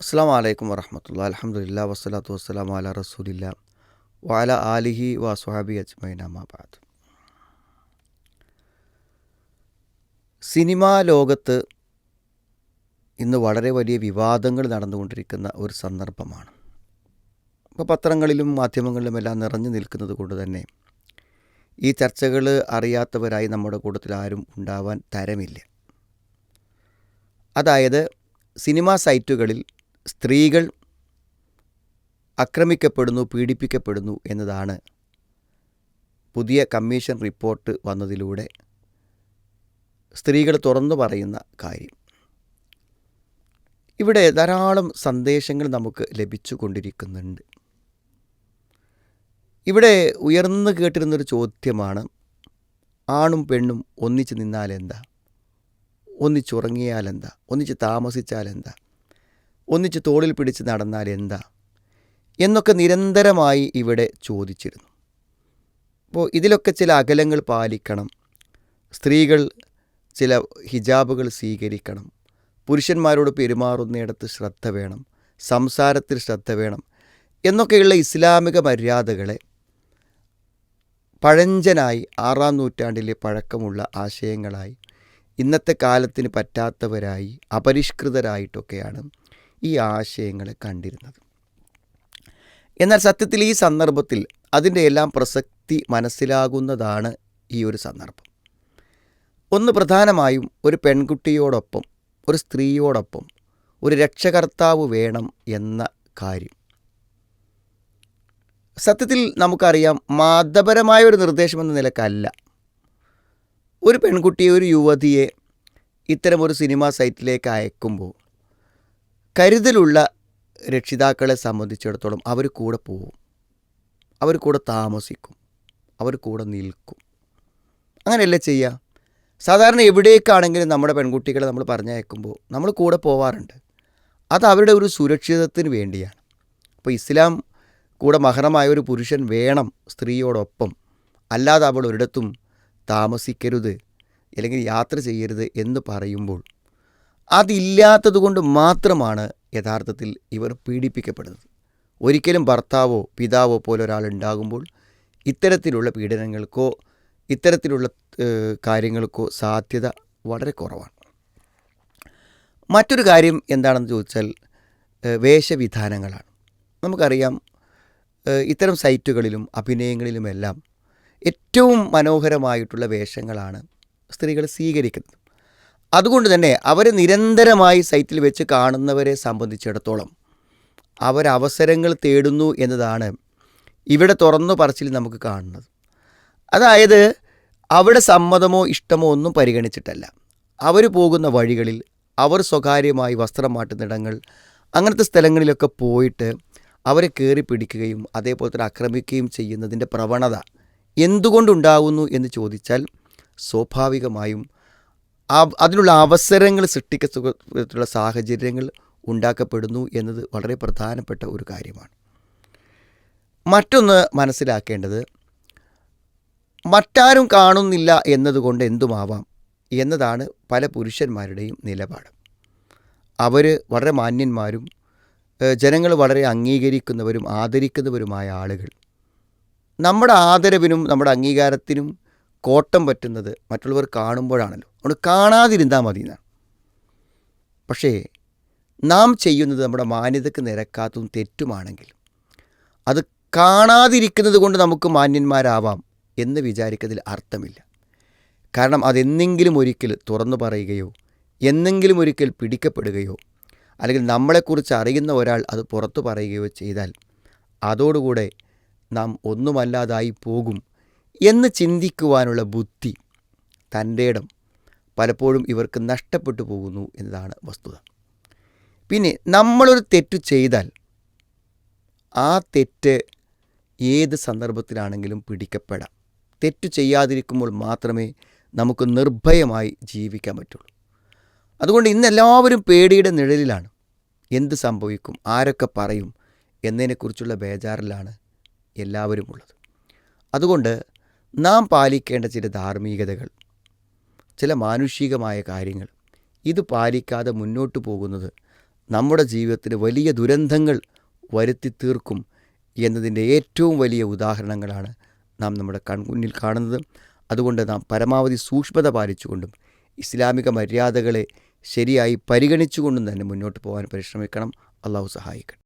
അസ്സാം വലൈക്കും വറഹമത്തുള്ള അലഹമുല്ല വസ്സലാത്തു വസ്സലാം അല റസൂലില്ല വാല ആലിഹി വസ്വാബി അജ്മൈൻ അമാബാദ് സിനിമാ ലോകത്ത് ഇന്ന് വളരെ വലിയ വിവാദങ്ങൾ നടന്നുകൊണ്ടിരിക്കുന്ന ഒരു സന്ദർഭമാണ്. ഇപ്പോൾ പത്രങ്ങളിലും മാധ്യമങ്ങളിലും എല്ലാം നിറഞ്ഞു നിൽക്കുന്നത് കൊണ്ട് തന്നെ ഈ ചർച്ചകൾ അറിയാത്തവരായി നമ്മുടെ കൂട്ടത്തിൽ ആരും ഉണ്ടാവാൻ തരമില്ല. അതായത് സിനിമാ സൈറ്റുകളിൽ സ്ത്രീകൾ അക്രമിക്കപ്പെടുന്നു പീഡിപ്പിക്കപ്പെടുന്നു എന്നതാണ് പുതിയ കമ്മീഷൻ റിപ്പോർട്ട് വന്നതിലൂടെ സ്ത്രീകൾ തുറന്നു പറയുന്ന കാര്യം. ഇവിടെ ധാരാളം സന്ദേശങ്ങൾ നമുക്ക് ലഭിച്ചു കൊണ്ടിരിക്കുന്നുണ്ട് ഇവിടെ ഉയർന്നു കേട്ടിരുന്നൊരു ചോദ്യമാണ് ആണും പെണ്ണും ഒന്നിച്ച് നിന്നാലെന്താ? ഒന്നിച്ചുറങ്ങിയാലെന്താ? ഒന്നിച്ച് താമസിച്ചാലെന്താ? ഒന്നിച്ച് തോളിൽ പിടിച്ച് നടന്നാൽ എന്താ? എന്നൊക്കെ നിരന്തരമായി ഇവിടെ ചോദിച്ചിരുന്നു. അപ്പോൾ ഇതിലൊക്കെ ചില അകലങ്ങൾ പാലിക്കണം. സ്ത്രീകൾ ചില ഹിജാബുകൾ സ്വീകരിക്കണം. പുരുഷന്മാരോട് പെരുമാറുന്നിടത്ത് ശ്രദ്ധ വേണം. സംസാരത്തിൽ ശ്രദ്ധ വേണം. എന്നൊക്കെയുള്ള ഇസ്ലാമിക മര്യാദകളെ പഴഞ്ചനായി ആറാം നൂറ്റാണ്ടിലെ പഴക്കമുള്ള ആശയങ്ങളായി ഇന്നത്തെ കാലത്തിന് പറ്റാത്തവരായി അപരിഷ്കൃതരായിട്ടൊക്കെയാണ് ഈ ആശയങ്ങളെ കണ്ടിരുന്നത്. എന്നാൽ സത്യത്തിൽ ഈ സന്ദർഭത്തിൽ അതിന്റെ എല്ലാം പ്രസക്തി മനസ്സിലാകുന്നതാണ് ഈ ഒരു സന്ദർഭം. ഒന്ന് പ്രധാനമായും ഒരു പെൺകുട്ടിയോടൊപ്പം ഒരു സ്ത്രീയോടൊപ്പം ഒരു രക്ഷകർത്താവ് വേണം എന്ന കാര്യം. സത്യത്തിൽ നമുക്കറിയാം മതപരമായ ഒരു നിർദ്ദേശമെന്ന നിലക്കല്ല. ഒരു പെൺകുട്ടിയെ ഒരു യുവതിയെ ഇത്തരമൊരു സിനിമാ സൈറ്റിലേക്ക് അയക്കുമ്പോൾ കരുതലുള്ള രക്ഷിതാക്കളെ സംബന്ധിച്ചിടത്തോളം അവർ കൂടെ പോവും. അവർ കൂടെ താമസിക്കും. അവർ കൂടെ നിൽക്കും. അങ്ങനെയല്ലേ ചെയ്യുക? സാധാരണ എവിടേക്കാണെങ്കിലും നമ്മുടെ പെൺകുട്ടികളെ നമ്മൾ പറഞ്ഞയക്കുമ്പോൾ നമ്മൾ കൂടെ പോവാറുണ്ട്. അത് അവരുടെ ഒരു സുരക്ഷിതത്തിന് വേണ്ടിയാണ്. അപ്പോൾ ഇസ്ലാം കൂടെ മഹറമായ ഒരു പുരുഷൻ വേണം സ്ത്രീയോടൊപ്പം. അല്ലാതെ അവൾ ഒരിടത്തും താമസിക്കരുത് അല്ലെങ്കിൽ യാത്ര ചെയ്യരുത് എന്ന് പറയുമ്പോൾ അതില്ലാത്തത് കൊണ്ട് മാത്രമാണ് യഥാർത്ഥത്തിൽ ഇവർ പീഡിപ്പിക്കപ്പെടുന്നത്. ഒരിക്കലും ഭർത്താവോ പിതാവോ പോലെ ഒരാൾ ഉണ്ടാകുമ്പോൾ ഇത്തരത്തിലുള്ള പീഡനങ്ങൾക്കോ ഇത്തരത്തിലുള്ള കാര്യങ്ങൾക്കോ സാധ്യത വളരെ കുറവാണ്. മറ്റൊരു കാര്യം എന്താണെന്ന് ചോദിച്ചാൽ വേഷവിധാനങ്ങളാണ്. നമുക്കറിയാം ഇത്തരം സൈറ്റുകളിലും അഭിനയങ്ങളിലുമെല്ലാം ഏറ്റവും മനോഹരമായിട്ടുള്ള വേഷങ്ങളാണ് സ്ത്രീകൾ സ്വീകരിക്കുന്നത്. അതുകൊണ്ട് തന്നെ അവർ നിരന്തരമായി സൈറ്റിൽ വെച്ച് കാണുന്നവരെ സംബന്ധിച്ചിടത്തോളം അവരവസരങ്ങൾ തേടുന്നു എന്നതാണ് ഇവിടെ തുറന്നു പറച്ചിൽ നമുക്ക് കാണുന്നത്. അതായത് അവിടെ സമ്മതമോ ഇഷ്ടമോ ഒന്നും പരിഗണിച്ചിട്ടല്ല. അവർ പോകുന്ന വഴികളിൽ അവർ സ്വകാര്യമായി വസ്ത്രം മാറ്റുന്നിടങ്ങൾ അങ്ങനത്തെ സ്ഥലങ്ങളിലൊക്കെ പോയിട്ട് അവരെ കയറി പിടിക്കുകയും അതേപോലെ തന്നെ ആക്രമിക്കുകയും ചെയ്യുന്നതിന്റെ പ്രവണത എന്തുകൊണ്ടുണ്ടാകുന്നു എന്ന് ചോദിച്ചാൽ സ്വാഭാവികമായും അതിനുള്ള അവസരങ്ങൾ സൃഷ്ടിക്കത്തുള്ള സാഹചര്യങ്ങൾ ഉണ്ടാക്കപ്പെടുന്നു എന്നത് വളരെ പ്രധാനപ്പെട്ട ഒരു കാര്യമാണ്. മറ്റൊന്ന് മനസ്സിലാക്കേണ്ടത് മറ്റാരും കാണുന്നില്ല എന്നതുകൊണ്ട് എന്തുമാവാം എന്നതാണ് പല പുരുഷന്മാരുടെയും നിലപാട്. അവർ വളരെ മാന്യന്മാരും ജനങ്ങൾ വളരെ അംഗീകരിക്കുന്നവരും ആദരിക്കുന്നവരുമായ ആളുകൾ. നമ്മുടെ ആദരവിനും നമ്മുടെ അംഗീകാരത്തിനും കോട്ടം പറ്റുന്നത് മറ്റുള്ളവർ കാണുമ്പോഴാണല്ലോ. അതുകൊണ്ട് കാണാതിരുന്നാൽ മതി എന്നാണ് പക്ഷേ നാം ചെയ്യുന്നത് നമ്മുടെ മാന്യതയ്ക്ക് നിരക്കാത്തതും തെറ്റുമാണെങ്കിൽ അത് കാണാതിരിക്കുന്നത് കൊണ്ട് നമുക്ക് മാന്യന്മാരാവാം എന്ന് വിചാരിക്കുന്നതിൽ അർത്ഥമില്ല. കാരണം അതെന്നെങ്കിലും ഒരിക്കൽ തുറന്നു പറയുകയോ എന്നെങ്കിലും ഒരിക്കൽ പിടിക്കപ്പെടുകയോ അല്ലെങ്കിൽ നമ്മളെക്കുറിച്ച് അറിയുന്ന ഒരാൾ അത് പുറത്തു പറയുകയോ ചെയ്താൽ അതോടുകൂടെ നാം ഒന്നുമല്ലാതായി പോകും എന്ന് ചിന്തിക്കുവാനുള്ള ബുദ്ധി തന്റെ ഇടം പലപ്പോഴും ഇവർക്ക് നഷ്ടപ്പെട്ടു പോകുന്നു എന്നതാണ് വസ്തുത. പിന്നെ നമ്മളൊരു തെറ്റ് ചെയ്താൽ ആ തെറ്റ് ഏത് സന്ദർഭത്തിലാണെങ്കിലും പിടിക്കപ്പെടാം. തെറ്റ് ചെയ്യാതിരിക്കുമ്പോൾ മാത്രമേ നമുക്ക് നിർഭയമായി ജീവിക്കാൻ പറ്റുള്ളൂ. അതുകൊണ്ട് ഇന്ന് എല്ലാവരും പേടിയുടെ നിഴലിലാണ്. എന്ത് സംഭവിക്കും? ആരൊക്കെ പറയും? എന്നതിനെക്കുറിച്ചുള്ള ബേജാറിലാണ് എല്ലാവരും ഉള്ളത്. അതുകൊണ്ട് നാം പാലിക്കേണ്ട ചില ധാർമ്മികതകൾ ചില മാനുഷികമായ കാര്യങ്ങൾ. ഇത് പാലിക്കാതെ മുന്നോട്ട് പോകുന്നത് നമ്മുടെ ജീവിതത്തിന് വലിയ ദുരന്തങ്ങൾ വരുത്തി തീർക്കും എന്നതിന്റെ ഏറ്റവും വലിയ ഉദാഹരണങ്ങളാണ് നാം നമ്മുടെ കൺമുന്നിൽ കാണുന്നത്. അതുകൊണ്ട് നാം പരമാവധി സൂക്ഷ്മത പാലിച്ചുകൊണ്ടും ഇസ്ലാമിക മര്യാദകളെ ശരിയായി പരിഗണിച്ചുകൊണ്ടും തന്നെ മുന്നോട്ട് പോകാൻ പരിശ്രമിക്കണം. അള്ളാഹു സഹായിക്കട്ടെ.